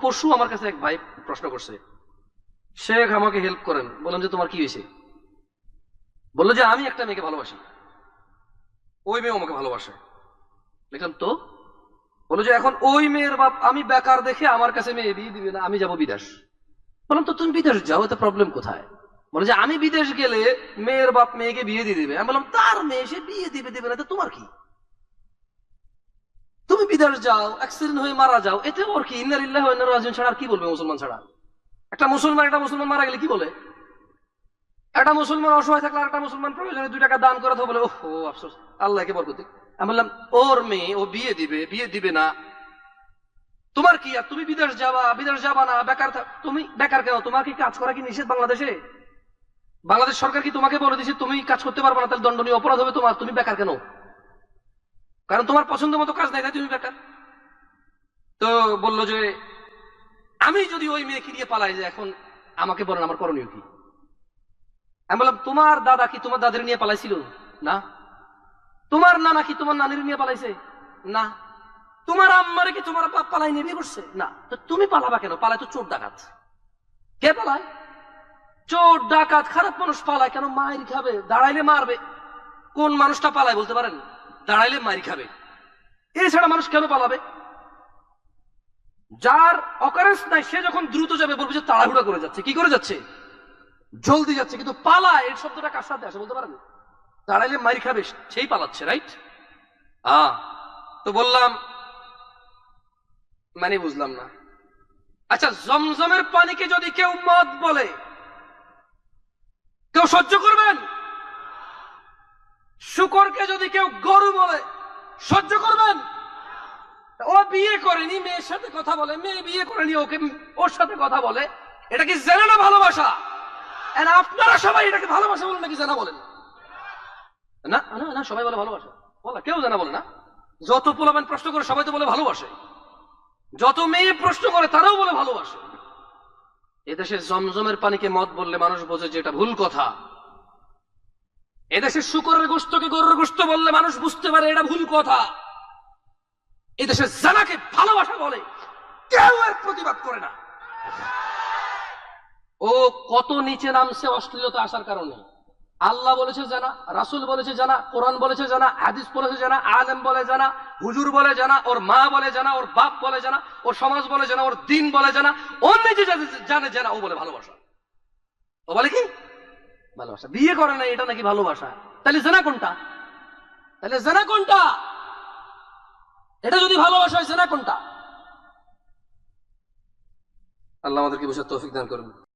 পরশু আমার কাছে এক ভাই প্রশ্ন করছে। শেখ, আমাকে হেল্প করেন। বললাম যে, তোমার কি হয়েছে? বলল যে, আমি একটা মেয়েকে ভালোবাসি। ওই মেয়ে আমাকে ভালোবাসে। দেখলাম তো? বলল যে, এখন ওই মেয়ের বাপ আমি বেকার দেখে আমার কাছে মেয়ে বিয়ে দিবে না, আমি যাব বিদেশ। বললাম, তো তুমি বিদেশ যাও, এতে প্রবলেম কোথায়? বলে যে, আমি বিদেশ গেলে মেয়ের বাপ মেয়েকে বিয়ে দিয়ে দিবে। আমি বললাম, তার মেয়ে সে বিয়ে দিবে দিবে না, তো তোমার কি? তুমি যাও অ্যাক্সিডেন্ট হয়ে মারা যাও, এতে ওর কি? ইন্নারিল্লাহ রাজন ছাড়া আর কি বলবে মুসলমান ছাড়া? একটা মুসলমান একটা মুসলমান মারা গেলে কি বলে? একটা মুসলমান অসহায় থাকলে একটা মুসলমান প্রয়োজনে দুই টাকা দান করে তো বলে ও আফসোস আল্লাহকে বরকতি আমি বললাম, ওর মেয়ে, ও বিয়ে দিবে বিয়ে দিবে না। তোমার কি আর, তুমি বিদেশ যাবা বিদেশ যাবা না, বেকার তুমি বেকার কেন? তোমার কি কাজ করা কি নিষেধ বাংলাদেশে? বাংলাদেশ সরকার কি তোমাকে বলে দিছে তুমি কাজ করতে পারবে না, তাহলে দণ্ডনীয় অপরাধ হবে তোমার, তুমি বেকার কেন? কারণ তোমার পছন্দ মতো কাজ নাই, তাই তুমি বেকার। তো বলল যে, আমি যদি ওই মেয়েকে নিয়ে পালাই, যে এখন আমাকে বলেন আমার করণীয় কি? আমি বললাম, তোমার দাদা কি তোমার দাদের নিয়ে পালাইছিল? না। তোমার নানা কি তোমার নানির নিয়ে পালাইছে? না। তোমার আম্মারে কি তোমার বাপ পালাই নিয়ে করছে? না। তো তুমি পালাবা কেন? পালায় তো চোর ডাকাত। কে পালায়? চোর, ডাকাত, খারাপ মানুষ পালায় কেন? মায়ের খাবে, দাঁড়াইলে মারবে। কোন মানুষটা পালায় বলতে পারেন? দাঁড়াইলে মারি খাবে। এছাড়া মানুষ কেন পালাবে? যার অকারেন্স নাই, সে যখন দ্রুত যাবে, বলবে যে তাড়াহুড়া করে যাচ্ছে। কি করে যাচ্ছে? জলদি যাচ্ছে, কিন্তু পালা, এর শব্দটা কার সাথে আসে বলতে পারেন দাঁড়াইলে মারি খাবে, সেই পালাচ্ছে রাইট আ তো বললাম মানে বুঝলাম না। আচ্ছা জমজমের পানিকে যদি কেউ মদ বলে, কেউ সহ্য করবেন শুকরকে যদি কেউ গরু বলে, সহ্য করবেন? ও বিয়ে করেনি, মেয়ের সাথে কথা বলে, মেয়ে বিয়ে করেনি, ওকে ওর সাথে কথা বলে। এটা কি জেনে না ভালোবাসা আপনারা সবাই এটাকে ভালোবাসা বলেন নাকি জানা বলেন? না না না, সবাই বলে ভালোবাসা। কেউ জানা বলে না। যত পোলাবেন প্রশ্ন করে সবাই তো বলে ভালোবাসে। যত মেয়ে প্রশ্ন করে তারাও বলে ভালোবাসে। এদেশে জমজমের পানিকে মদ বললে মানুষ বোঝে যে এটা ভুল কথা। এদেশে শুকরের গোস্তকে গরুর গোস্ত বললে মানুষ বুঝতে পারে এটা ভুল কথা। এদেশে জানাকে ভালোবাসা বলে কেউ এর প্রতিবাদ করে না। ও কত নিচে নামছে অশ্লীলতা আসার কারণে। আল্লাহ বলেছে জানা, রাসুল বলেছে জানা, কোরআন বলেছে জানা, হাদিস বলেছে জানা, আলেম বলে জানা, হুজুর বলে জানা, ওর মা বলে জানা, ওর বাপ বলে জানা, ওর সমাজ বলে জানা, ওর দিন বলে জানা নিজে জানে- জানে জানা, ও বলে ভালোবাসা। ও বলে কি? ভালোবাসা। বিয়ে করে না এটা নাকি ভালোবাসা? তাহলে জানা কোনটা? তাহলে জানা কোনটা? এটা যদি ভালোবাসা হয়, জেনা কোনটা? আল্লাহ আমাদেরকে বসে তৌফিক দান করুন।